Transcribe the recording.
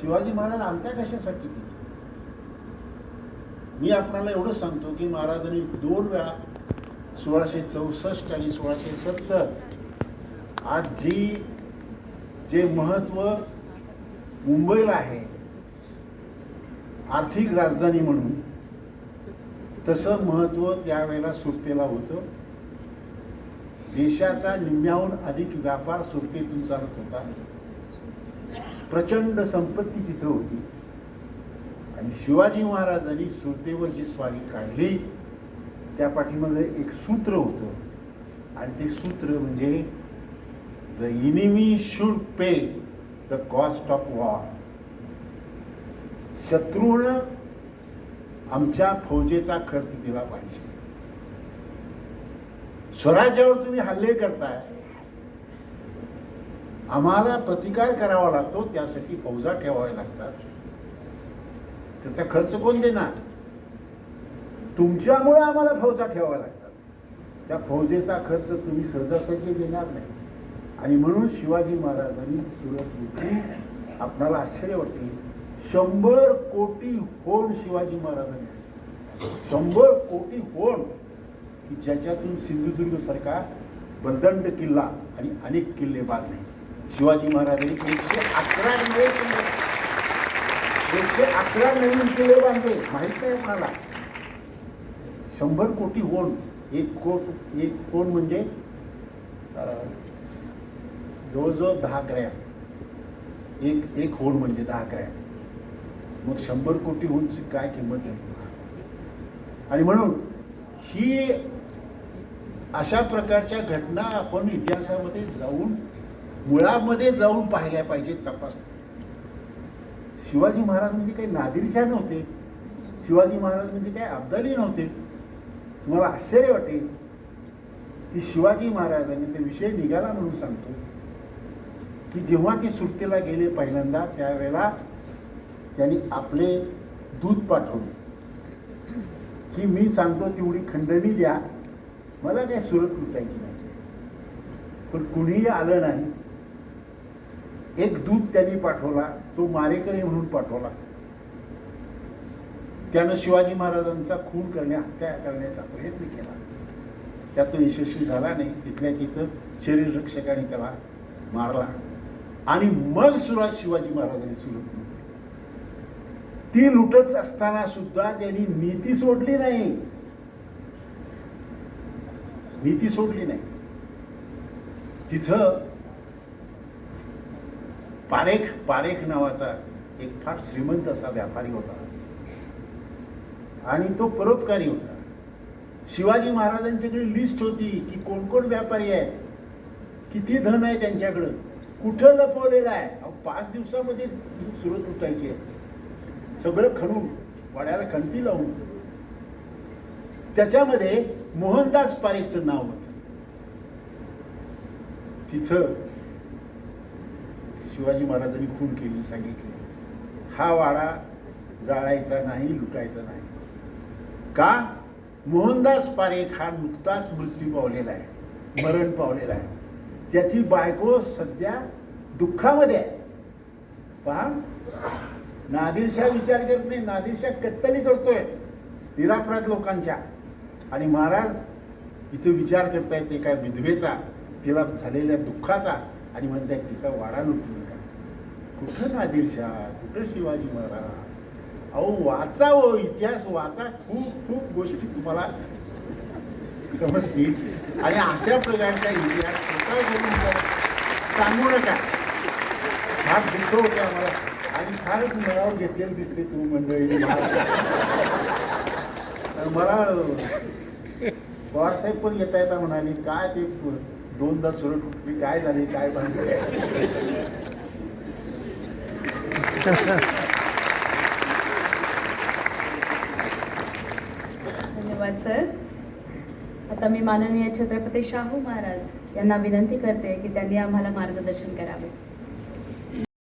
शिवाजी महाराज आणता कशासाठी तिथे? मी आपणाला एवढं सांगतो की महाराजांनी दोन वेळा सोळाशे चौसष्ट आणि सोळाशे सत्तर आज जी जे महत्त्व मुंबईला आहे आर्थिक राजधानी म्हणून तसं महत्त्व त्यावेळेला सुरतेला होतं. देशाचा निम्म्याहून अधिक व्यापार सुरतेतून चालत होता. प्रचंड संपत्ती तिथं होती. आणि शिवाजी महाराजांनी सुरतेवर जी स्वारी काढली त्या पाठीमध्ये एक सूत्र होतं. आणि ते सूत्र म्हणजे the enemy should pay the cost of war शत्रूनं आमच्या फौजेचा खर्च दिला पाहिजे. स्वराज्यावर तुम्ही हल्ले करताय आम्हाला प्रतिकार करावा लागतो त्यासाठी फौजा ठेवाव्या लागतात. त्याचा खर्च कोण देणार? तुमच्यामुळे आम्हाला फौजा ठेवाव्या लागतात. त्या फौजेचा खर्च तुम्ही सहजासहजी देणार नाही. आणि म्हणून शिवाजी महाराजांनी सुरत लुटली आपणाला आश्चर्य वाटते. शंभर कोटी होण शिवाजी महाराजांनी. शंभर कोटी होण की ज्याच्यातून सिंधुदुर्गसारखा बलदंड किल्ला आणि अनेक किल्ले बांधले शिवाजी महाराजांनी एकशे अकरा नवे किल्ले एकशे अकरा नवीन किल्ले बांधले. माहीत नाही कोणाला. शंभर कोटी होण. एक कोट एक होण म्हणजे जवळजवळ दहा ग्रॅम एक एक होण म्हणजे दहा ग्रॅम मग शंभर कोटी होणची काय किंमत आहे? आणि म्हणून ही अशा प्रकारच्या घटना आपण इतिहासामध्ये जाऊन मुळामध्ये जाऊन पाहिल्या पाहिजेत तपास. शिवाजी महाराज म्हणजे काही नादिरशा नव्हते. शिवाजी महाराज म्हणजे काही अब्दाली नव्हते. तुम्हाला आश्चर्य वाटेल की शिवाजी महाराजांनी ते विषय निघाला म्हणून सांगतो की जेव्हा ती सुट्टीला गेले पहिल्यांदा त्यावेळेला त्यांनी आपले दूध पाठवले. की मी सांगतो तेवढी खंडणी द्या मला काही सुरत लुटायची नाही. पण कुणीही आलं नाही एक दूत त्यांनी पाठवला तो मारेकरी म्हणून पाठवला. त्यानं शिवाजी महाराजांचा खून करण्या हत्या करण्याचा प्रयत्न केला. त्यात तो यशस्वी झाला नाही. तिथल्या तिथं शरीर रक्षकाने त्याला मारला. आणि मग सुरुवात शिवाजी महाराजांनी सुरू केली. ती लुटत असताना सुद्धा त्यांनी नीती सोडली नाही. नीती सोडली नाही. तिथं पारेख पारेख नावाचा एक फार श्रीमंत असा व्यापारी होता. आणि तो परोपकारी होता. शिवाजी महाराजांच्याकडे लिस्ट होती की कोण कोण व्यापारी आहेत किती धन आहे त्यांच्याकडं कुठं लपवलेलं आहे. अहो, पाच दिवसामध्ये सुरत उठायची आहे. सगळं खणून वाड्याला खणती लावून. त्याच्यामध्ये मोहनदास पारेखचं नाव होतं. तिथं शिवाजी महाराजांनी खून केली सांगितली. हा वाडा जाळायचा नाही लुटायचा नाही. का? मोहनदास पारेख हा नुकताच मृत्यू पावलेला आहे मरण पावलेला आहे. त्याची बायको सध्या दुःखामध्ये आहे. पहा नादिरशाह विचार करत नाही नादिरशाह कत्तली करतोय निरापराध लोकांच्या. आणि महाराज इथे विचार करतायत एका विधवेचा तिला झालेल्या दुःखाचा आणि म्हणतायत तिचा वाडा लुटू नका कुठं नादिरशाह कुठं शिवाजी महाराज? अहो वाचा हो इतिहास वाचा. खूप खूप गोष्टी तुम्हाला समजतील. आणि अशा प्रकारचा इतिहास स्वतः करून सांगू नका. फार दुःख होतं आम्हाला. आणि फारच मनावर घेतलेलं दिसते तू मंडळी. तर मला पवार साहेब पण येता येता म्हणाले काय ते दोनदा सुरट उठली काय झाली? काय बांधले धन्यवाद सर. आता मी माननीय छत्रपती शाहू महाराज यांना विनंती करते की त्यांनी आम्हाला मार्गदर्शन करावे.